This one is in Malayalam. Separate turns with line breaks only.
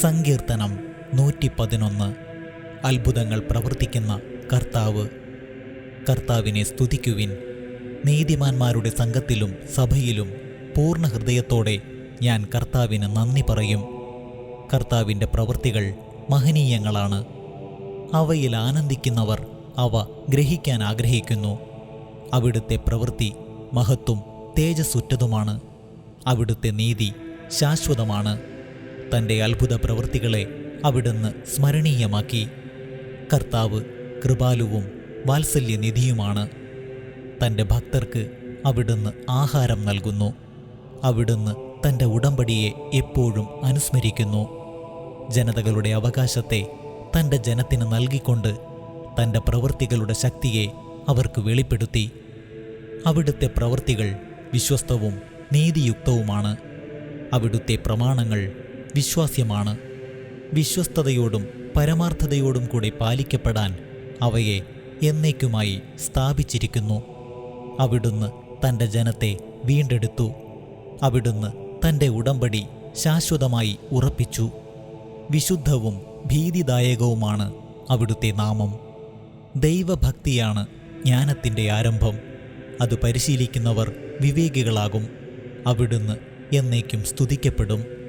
സങ്കീർത്തനം നൂറ്റി പതിനൊന്ന് അത്ഭുതങ്ങൾ പ്രവർത്തിക്കുന്ന കർത്താവ്. കർത്താവിനെ സ്തുതിക്കുവിൻ. നീതിമാന്മാരുടെ സംഘത്തിലും സഭയിലും പൂർണ ഹൃദയത്തോടെ ഞാൻ കർത്താവിന് നന്ദി പറയും. കർത്താവിന്റെ പ്രവൃത്തികൾ മഹനീയങ്ങളാണ്. അവയിൽ ആനന്ദിക്കുന്നവർ അവ ഗ്രഹിക്കാൻ ആഗ്രഹിക്കുന്നു. അവിടുത്തെ പ്രവൃത്തി മഹത്വം തേജസ്സുറ്റതുമാണ്. അവിടുത്തെ നീതി ശാശ്വതമാണ്. തന്റെ അത്ഭുത പ്രവൃത്തികളെ അവിടുന്ന് സ്മരണീയമാക്കി. കർത്താവ് കൃപാലുവും വാത്സല്യനിധിയുമാണ്. തന്റെ ഭക്തർക്ക് അവിടുന്ന് ആഹാരം നൽകുന്നു. അവിടുന്ന് തന്റെ ഉടമ്പടിയെ എപ്പോഴും അനുസ്മരിക്കുന്നു. ജനതകളുടെ അവകാശത്തെ തന്റെ ജനത്തിന് നൽകിക്കൊണ്ട് തന്റെ പ്രവൃത്തികളുടെ ശക്തിയെ അവർക്ക് വെളിപ്പെടുത്തി. അവിടുത്തെ പ്രവൃത്തികൾ വിശ്വസ്തവും നീതിയുക്തവുമാണ്. അവിടുത്തെ പ്രമാണങ്ങൾ വിശ്വാസ്യമാണ്. വിശ്വസ്തതയോടും പരമാർത്ഥതയോടും കൂടി പാലിക്കപ്പെടാൻ അവയെ എന്നേക്കുമായി സ്ഥാപിച്ചിരിക്കുന്നു. അവിടുന്ന് തന്റെ ജനത്തെ വീണ്ടെടുത്തു. അവിടുന്ന് തന്റെ ഉടമ്പടി ശാശ്വതമായി ഉറപ്പിച്ചു. വിശുദ്ധവും ഭീതിദായകവുമാണ് അവിടുത്തെ നാമം. ദൈവഭക്തിയാണ് ജ്ഞാനത്തിന്റെ ആരംഭം. അത് പരിശീലിക്കുന്നവർ വിവേകികളാകും. അവിടുന്ന് എന്നേക്കും സ്തുതിക്കപ്പെടും.